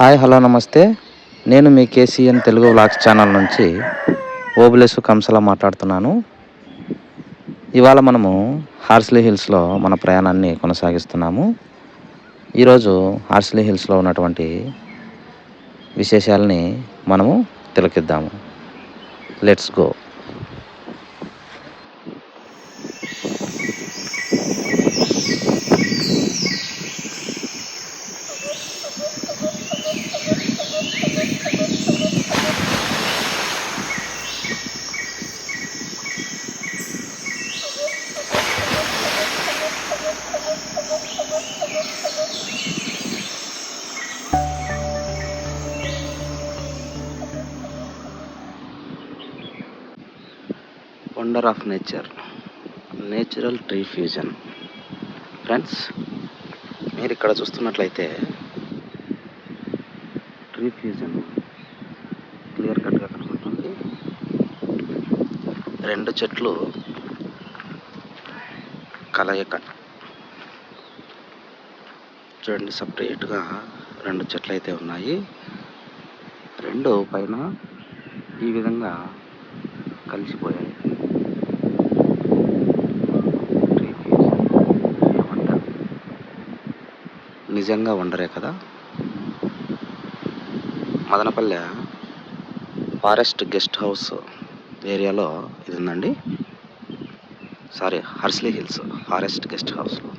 Hi hello నమస్తే. నేను మీ కేసీఎన్ తెలుగు వ్లాగ్స్ ఛానల్ నుంచి ఓబులేసు కంసల మాట్లాడుతున్నాను. ఇవాళ మనము హార్స్లీ హిల్స్లో మన ప్రయాణాన్ని కొనసాగిస్తున్నాము. ఈరోజు హార్స్లీ హిల్స్లో ఉన్నటువంటి విశేషాలని మనము తిలకిద్దాము. Let's go. Of nature. Natural tree fusion. Friends మీరు ఇక్కడ చూస్తున్నట్లయితే ట్రీ ఫ్యూజన్ క్లియర్ కట్గా కనబడుతుంది. రెండు చెట్లు కలయిక. చూడండి సపరేట్గా రెండు చెట్లు అయితే ఉన్నాయి. రెండు పైన ఈ విధంగా కలిసిపోయాయి ట్రీ ఫ్యూజన్ వండర్ నిజంగా వండరే కదా? మదనపల్లె ఫారెస్ట్ గెస్ట్ హౌస్ ఏరియాలో ఇది ఉందండి sorry Horsley hills forest guest హౌస్లో.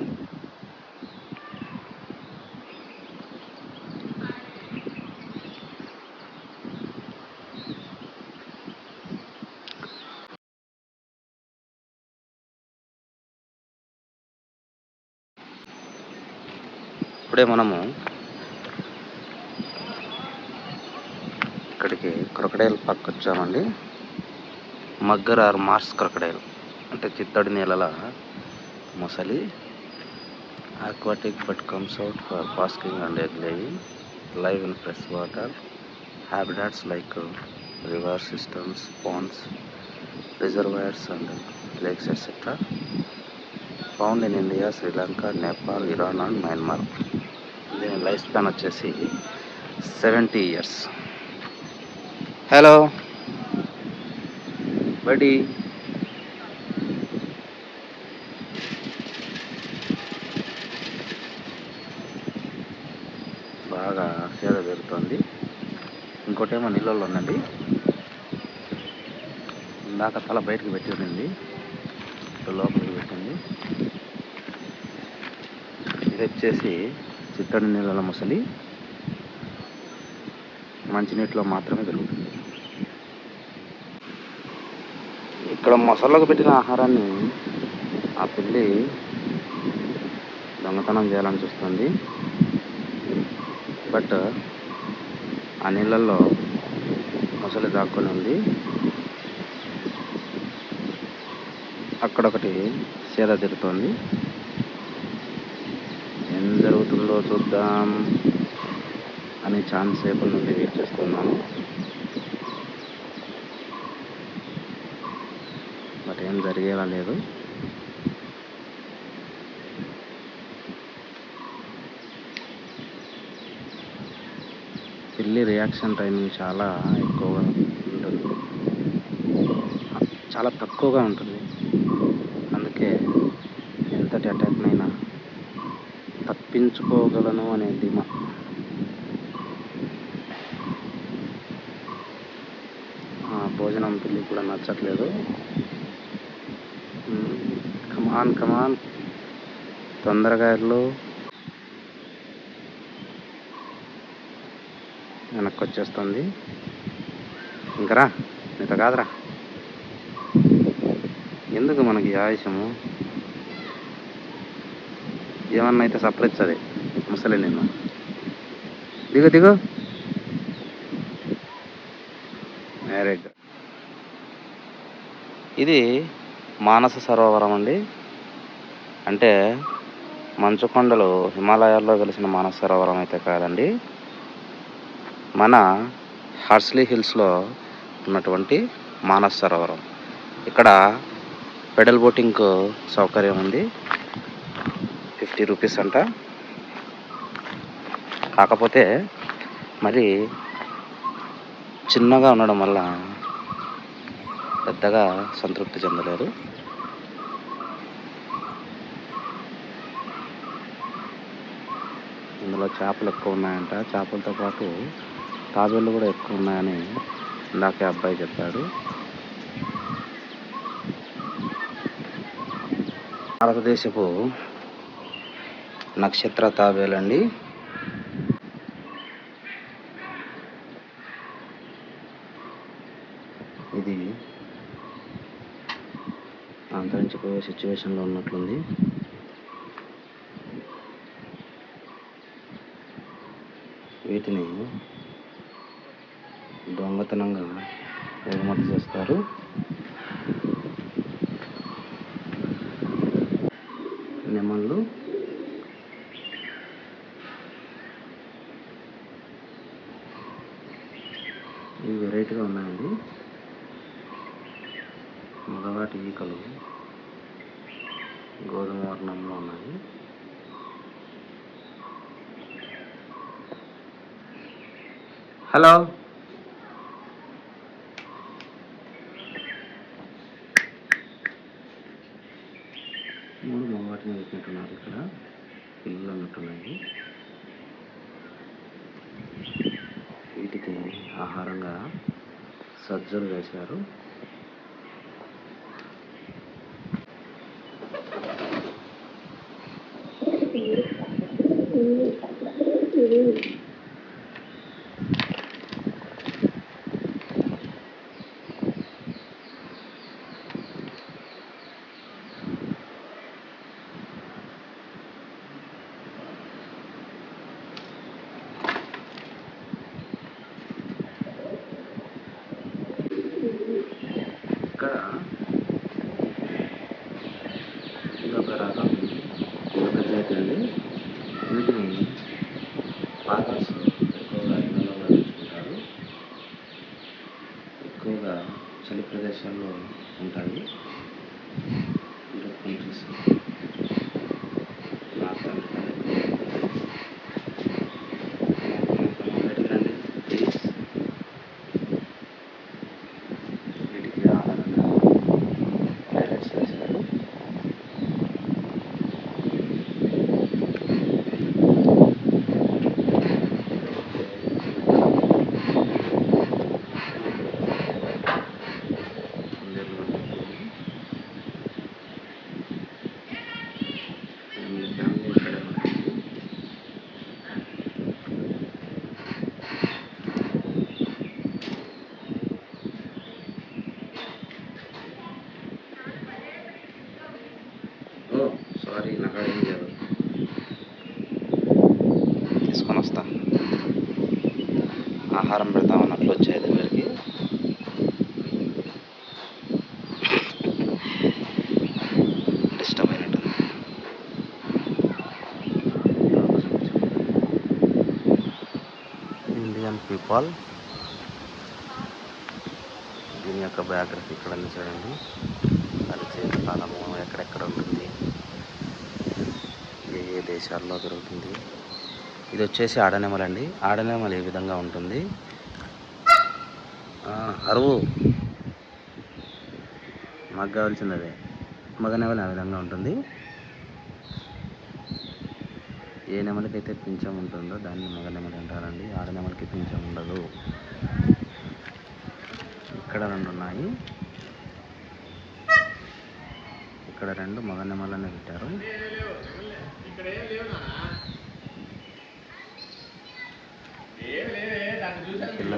ఇప్పుడే మనము ఇక్కడికి క్రొకడైల్ పక్క వచ్చామండి మగ్గర్ ఆర్ మార్స్ క్రొకడైల్. అంటే చిత్తడి నేలల మొసలి. Aquatic but comes out for basking and ఎగ్లేయి live in fresh water habitats like river systems ponds reservoirs and lakes etcetera found in India Sri Lanka Nepal Iran and Myanmar దీని life span వచ్చేసి seventy years. Hello. Buddy. బాగా సేద పెరుగుతుంది. ఇంకోటేమో నీళ్ళల్లో ఉందండి. ఇందాక తల బయటకు పెట్టి ఉండింది. లోపలికి పెట్టింది. ఇది వచ్చేసి చిత్తడి నీళ్ళ ముసలి మంచినీటిలో మాత్రమే దొరుకుతుంది ఇక్కడ మొసళ్ళకు పెట్టిన ఆహారాన్ని ఆ పిల్లి దొంగతనం చేయాలని చూస్తుంది. బట్ ఆ నీళ్ళల్లో మొసలి దాక్కొని ఉంది. అక్కడొకటి సేద తిరుగుతోంది. జరుగుతుందో చూద్దాం అని చాలా సేపటి నుండి వెయిట్ చేస్తున్నాను. బట్ ఏం జరిగేలా లేదు. పిల్లి రియాక్షన్ టైమింగ్ చాలా ఎక్కువగా ఉంటుంది. చాలా తక్కువగా ఉంటుంది. అందుకే ఎంతటి అటాక్నైనా తప్పించుకోగలను అనే ధీమా. భోజనం పిల్లి కూడా నచ్చట్లేదు. కమాన్ కమాన్ తొందరగా వెళ్ళు. వెనక్కి వచ్చేస్తుంది ఇంకరా నీతో కాదురా. ఎందుకు మనకి ఆయుషము ఏమన్నా అయితే సపరించది ముసలి నిన్ను. దిగు దిగు. వెరీ ఇది మానస సరోవరం అండి. అంటే మంచు కొండలు హిమాలయాల్లో వెలిసిన మానస సరోవరం అయితే కాదండి. మన హార్స్లీ హిల్స్లో ఉన్నటువంటి మానస సరోవరం. ఇక్కడ పెడల్ బోటింగ్ సౌకర్యం ఉంది. ఫిఫ్టీ రూపీస్ అంట. కాకపోతే మరి చిన్నగా ఉండడం వల్ల పెద్దగా సంతృప్తి చెందలేరు ఇందులో చేపలు ఎక్కువ ఉన్నాయంట. చేపలతో పాటు తాబేళ్ళు కూడా ఎక్కువ ఉన్నాయని ఇందాకే అబ్బాయి చెప్పాడు. భారతదేశపు నక్షత్ర తాబేలండి. ఇది అంతరించిపోయే సిచ్యువేషన్లో ఉన్నట్లుంది. వీటిని దొంగతనంగా ఎగుమతి చేస్తారు. నెమళ్ళు నీట్గా ఉన్నాయండి. మగవాటి ఈకలు గోధుమ వర్ణంలో ఉన్నాయి. హలో. మూడు మగవాటిని పెట్టినట్టున్నారు ఇక్కడ. పిల్లలు ఉన్నట్టున్నాయి. వీటికి ఆహారంగా సజ్జలు వేశారు. ఇక్కడ ఇదొక రకం ఇదొక జాతి అండి వీటిని ఫార్మర్స్ ఎక్కువగా ఇళ్ళలో పెంచుకుంటారు ఎక్కువగా చలి ప్రదేశాల్లో ఉంటాయి యూరోప్ కంట్రీస్ నార్త్ అమెరికా బయటికి రండి ప్లీజ్ వీటికి ఆహారంగా ప్యారెట్స్ వేశారు కుందేళ్ళు ఉన్నాయి. మీ ఫ్యామిలీ ఇక్కడే ఉంటుంది ఓ సారీ నాకు అడిగింది లేదు తీసుకొని వస్తా ఆహారం పెడతామన్నట్లు వచ్చాయి దగ్గరికి డిస్టర్బ్ అయినట్టుంది ఇండియన్ పీపాల్ దీని యొక్క బయోగ్రఫీ ఇక్కడ చూడండి అది జీవితకాలము ఎక్కడెక్కడ ఉంటుంది? ఏ ఏ దేశాల్లో దొరుకుతుంది ఇది వచ్చేసి ఆడనెమలు అండి. ఆడనెమలు ఏ విధంగా ఉంటుంది? అరువు. మాకు కావాల్సింది అదే మగనెమలి ఆ విధంగా ఉంటుంది? ఏ నెమలికైతే పింఛం ఉంటుందో దాన్ని మగ నెమలి అంటారండి. ఆడనెమలికి పింఛం ఉండదు. ఇక్కడ రెండు ఉన్నాయి. ఇక్కడ రెండు మగ నెమలనే పెట్టారు పిల్ల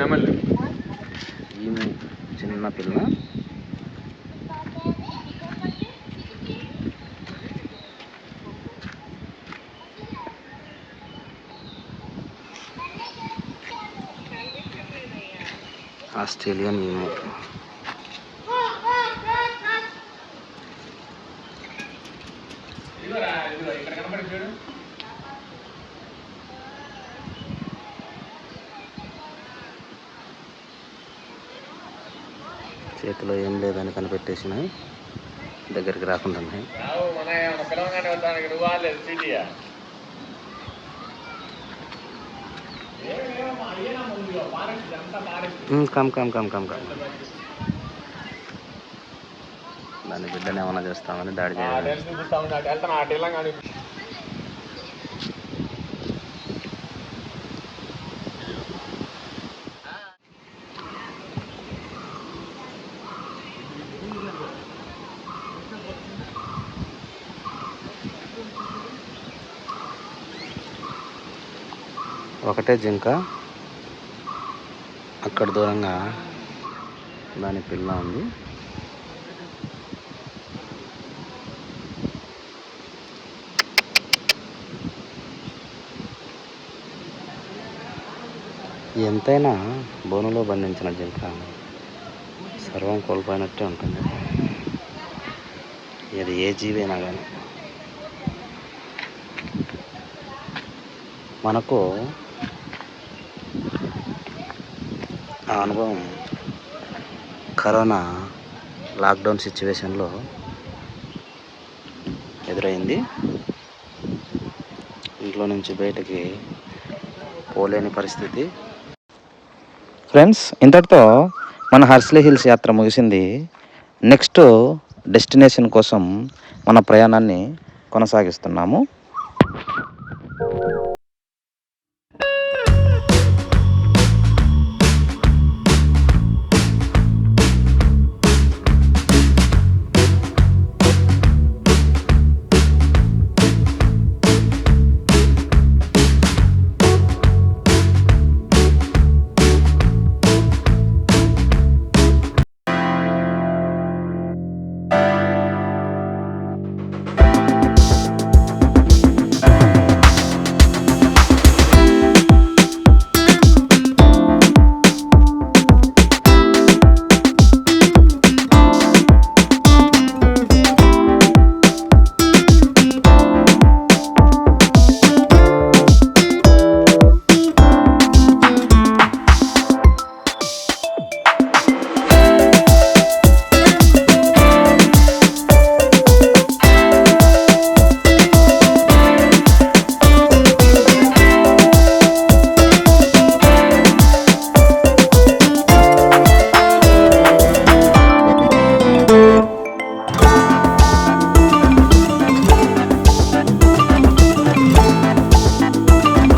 నెమలి ఈమె చిన్న పిల్ల ఆస్ట్రేలియన్ ఈము చేతిలో ఏం లేదని కనిపెట్టేసినాయి దగ్గరికి రాకుండా ఉన్నాయి. Come come come come come దాని బిడ్డను ఏమైనా చేస్తామని దాడి చేయాలి ఒకటే జింక. ఇక్కడ దూరంగా దాని పిల్ల ఉంది. ఎంతైనా బోనులో బంధించిన జింక సర్వం కోల్పోయినట్టే ఉంటుంది. ఇది ఏ జీవైనా కానీ మనకు ఆ అనుభవం కరోనా లాక్డౌన్ సిచ్యువేషన్లో ఎదురైంది. ఇంట్లో నుంచి బయటకి పోలేని పరిస్థితి. ఫ్రెండ్స్ ఇంతటితో మన హర్స్లీ హిల్స్ యాత్ర ముగిసింది. నెక్స్ట్ డెస్టినేషన్ కోసం మన ప్రయాణాన్ని కొనసాగిస్తున్నాము.